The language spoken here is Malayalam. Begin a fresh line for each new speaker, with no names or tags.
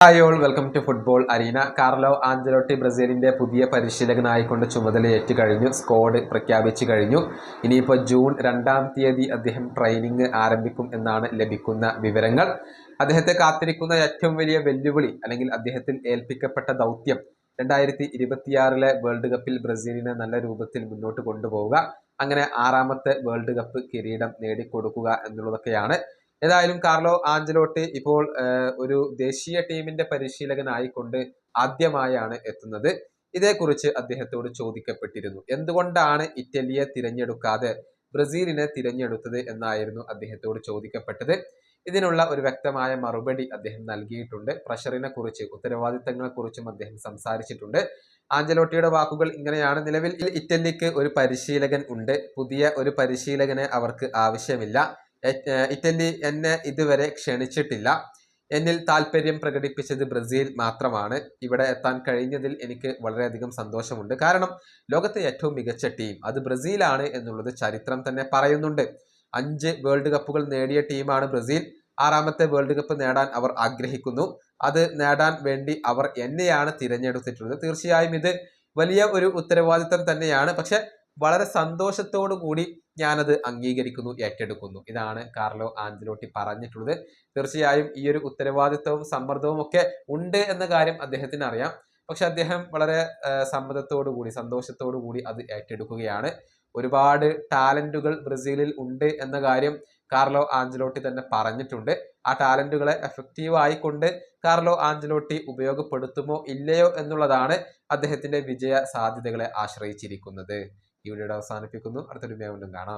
Hi all welcome to football arena Carlo Ancelotti ബ്രസീലിന്റെ പുതിയ പരിശീലകനായിക്കൊണ്ട് ചുമതലയേറ്റ് കഴിഞ്ഞു സ്ക്വാഡ് പ്രഖ്യാപിച്ചു കഴിഞ്ഞു ഇനിയിപ്പോൾ ജൂൺ രണ്ടാം തീയതി അദ്ദേഹം ട്രെയിനിങ് ആരംഭിക്കും എന്നാണ് ലഭിക്കുന്ന വിവരങ്ങൾ. അദ്ദേഹത്തെ കാത്തിരിക്കുന്ന ഏറ്റവും വലിയ വെല്ലുവിളി അല്ലെങ്കിൽ അദ്ദേഹത്തിൽ ഏൽപ്പിക്കപ്പെട്ട ദൗത്യം രണ്ടായിരത്തി ഇരുപത്തിയാറിലെ വേൾഡ് കപ്പിൽ ബ്രസീലിനെ നല്ല രൂപത്തിൽ മുന്നോട്ട് കൊണ്ടുപോവുക അങ്ങനെ ആറാമത്തെ വേൾഡ് കപ്പ് കിരീടം നേടിക്കൊടുക്കുക എന്നുള്ളതൊക്കെയാണ് ഏതായാലും കാർലോ ആഞ്ചലോട്ടി ഇപ്പോൾ ഒരു ദേശീയ ടീമിന്റെ പരിശീലകനായിക്കൊണ്ട് ആദ്യമായാണ് എത്തുന്നത്. ഇതേക്കുറിച്ച് അദ്ദേഹത്തോട് ചോദിക്കപ്പെട്ടിരുന്നു. എന്തുകൊണ്ടാണ് ഇറ്റലിയെ തിരഞ്ഞെടുക്കാതെ ബ്രസീലിനെ തിരഞ്ഞെടുത്തത് എന്നായിരുന്നു അദ്ദേഹത്തോട് ചോദിക്കപ്പെട്ടത്. ഇതിനുള്ള ഒരു വ്യക്തമായ മറുപടി അദ്ദേഹം നൽകിയിട്ടുണ്ട്. പ്രഷറിനെ കുറിച്ച് ഉത്തരവാദിത്തങ്ങളെ കുറിച്ചും അദ്ദേഹം സംസാരിച്ചിട്ടുണ്ട്. ആഞ്ചലോട്ടിയുടെ വാക്കുകൾ ഇങ്ങനെയാണ്. നിലവിൽ ഇറ്റലിക്ക് ഒരു പരിശീലകൻ ഉണ്ട്. പുതിയ ഒരു പരിശീലകനെ അവർക്ക് ആവശ്യമില്ല. ഇറ്റലി എന്നെ ഇതുവരെ ക്ഷണിച്ചിട്ടില്ല. എന്നിൽ താല്പര്യം പ്രകടിപ്പിച്ചത് ബ്രസീൽ മാത്രമാണ്. ഇവിടെ എത്താൻ കഴിഞ്ഞതിൽ എനിക്ക് വളരെയധികം സന്തോഷമുണ്ട്. കാരണം ലോകത്തെ ഏറ്റവും മികച്ച ടീം അത് ബ്രസീലാണ് എന്നുള്ളത് ചരിത്രം തന്നെ പറയുന്നുണ്ട്. അഞ്ച് വേൾഡ് കപ്പുകൾ നേടിയ ടീമാണ് ബ്രസീൽ. ആറാമത്തെ വേൾഡ് കപ്പ് നേടാൻ അവർ ആഗ്രഹിക്കുന്നു. അത് നേടാൻ വേണ്ടി അവർ എന്നെയാണ് തിരഞ്ഞെടുത്തിട്ടുള്ളത്. തീർച്ചയായും ഇത് വലിയ ഒരു ഉത്തരവാദിത്തം തന്നെയാണ്. പക്ഷെ വളരെ സന്തോഷത്തോടു കൂടി ഞാനത് അംഗീകരിക്കുന്നു ഏറ്റെടുക്കുന്നു. ഇതാണ് കാർലോ ആഞ്ചലോട്ടി പറഞ്ഞിട്ടുള്ളത്. തീർച്ചയായും ഈ ഒരു ഉത്തരവാദിത്വവും സമ്മർദ്ദവും ഒക്കെ ഉണ്ട് എന്ന കാര്യം അദ്ദേഹത്തിന് അറിയാം. പക്ഷെ അദ്ദേഹം വളരെ സമ്മതത്തോടു കൂടി സന്തോഷത്തോടു കൂടി അത് ഏറ്റെടുക്കുകയാണ്. ഒരുപാട് ടാലന്റുകൾ ബ്രസീലിൽ ഉണ്ട് എന്ന കാര്യം കാർലോ ആഞ്ചലോട്ടി തന്നെ പറഞ്ഞിട്ടുണ്ട്. ആ ടാലന്റുകളെ എഫക്റ്റീവ് ആയിക്കൊണ്ട് കാർലോ ആഞ്ചലോട്ടി ഉപയോഗപ്പെടുത്തുമോ ഇല്ലയോ എന്നുള്ളതാണ് അദ്ദേഹത്തിന്റെ വിജയ സാധ്യതകളെ ആശ്രയിച്ചിരിക്കുന്നത്. ഈ വീഡിയോയുടെ അവസാനിപ്പിക്കുന്നു. അടുത്തൊരു വീണ്ടും കാണാം.